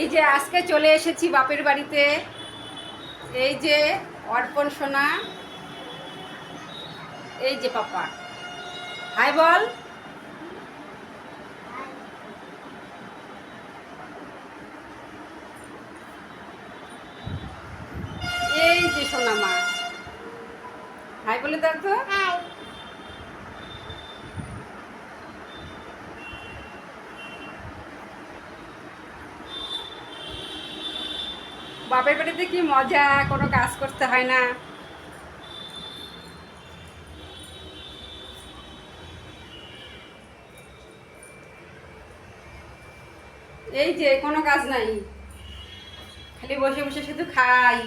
এই যে আজকে চলে এসেছি বাপের বাড়িতে। এই যে অর্পণ সোনা, এই যে পাপা। হাই বল। এই যে সোনা মা। হাই বলে দাও তো। বাপের বাড়িতে কি মজা? কোনো কাজ করতে হয় না। এই যে, কোনো কাজ নাই। খালি বসে বসে শুধু খাই।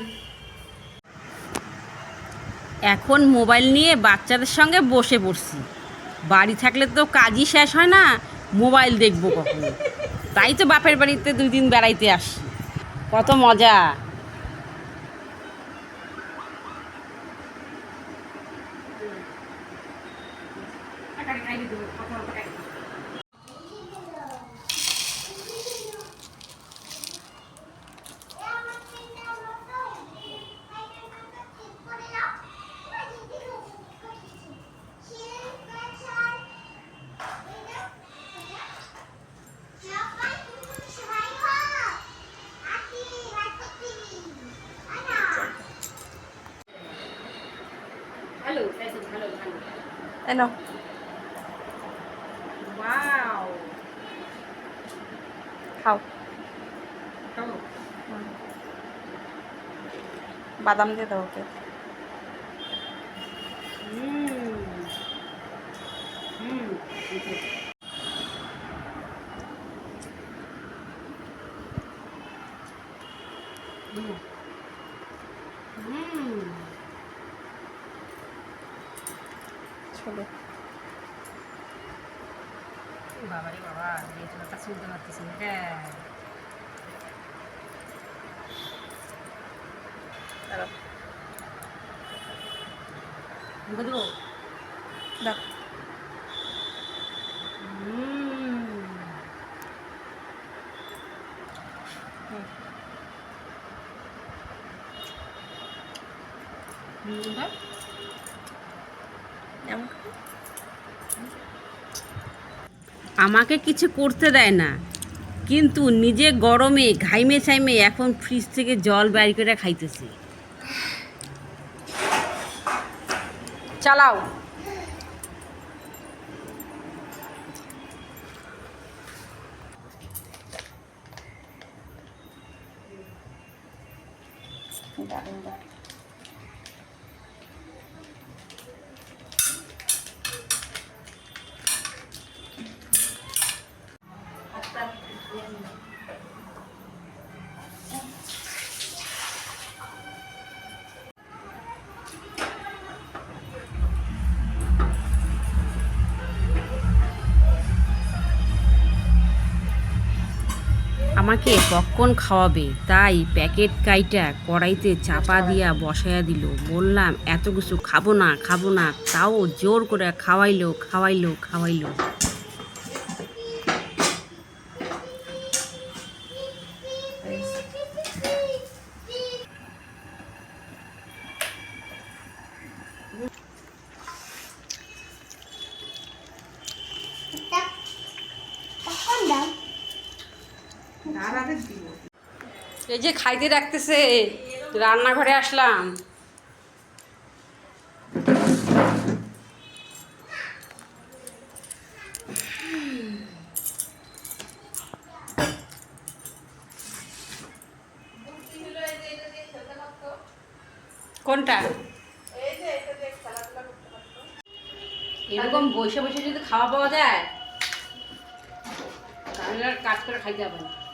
এখন মোবাইল নিয়ে বাচ্চাদের সঙ্গে বসে পড়ছি। বাড়ি থাকলে তো কাজই শেষ হয় না, মোবাইল দেখব কখন। তাই তো বাপের বাড়িতে দুই দিন বেড়াইতে আসি কত মজা। ভালো তাই নাও ওয়াও খাও খাব বাদাম দিয়ে দাও ওকে হুম হুম ছোলো বাবা রে বাবা এই চুলাটা শুনতে পারতেছি হ্যাঁ দাঁড়াও। মুখে হুম হুম। হুম দাও। এমন খাও। আমাকে কিছু করতে দেয় না। কিন্তু নিজে গরমে ঘাইমে ছাইমে এখন ফ্রিজ থেকে জল বের করে খাইতেছি। চালাও। দারুণ দারুণ। আমাকে পপকর্ন খাওয়াবে। তাই প্যাকেট কাইটা কড়াইতে চাপা দিয়া বসাইয়া দিল। বললাম, এত কিছু খাব না খাব না। তাও জোর করে খাওয়াইলো খাওয়াইলো খাওয়াইলো। এই যে খাইতে রাখতেছে রান্নাঘরে আসলাম। কোনটা? এরকম বসে বসে যদি খাওয়া পাওয়া যায়, তাহলে আর কাজ করে খাইতে হবে না।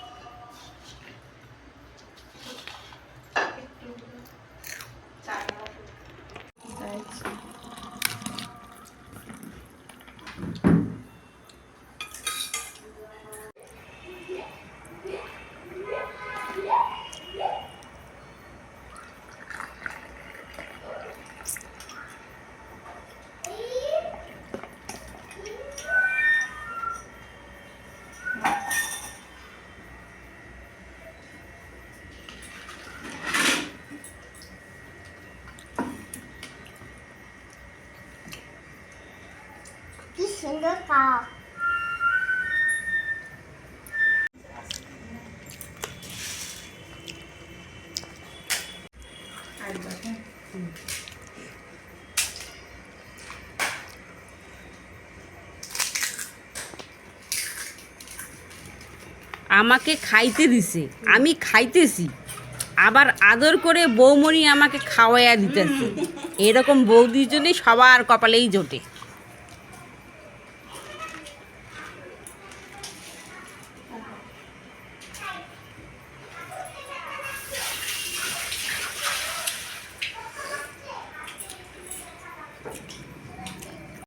একবার হ্যাঁ আমাকে খাইতে দিছে। আমি খাইতেছি। আবার আদর করে বৌমণি আমাকে খাওয়াইয়া দিতেছে। এরকম বৌদির জন্যই সবার কপালেই জোটে।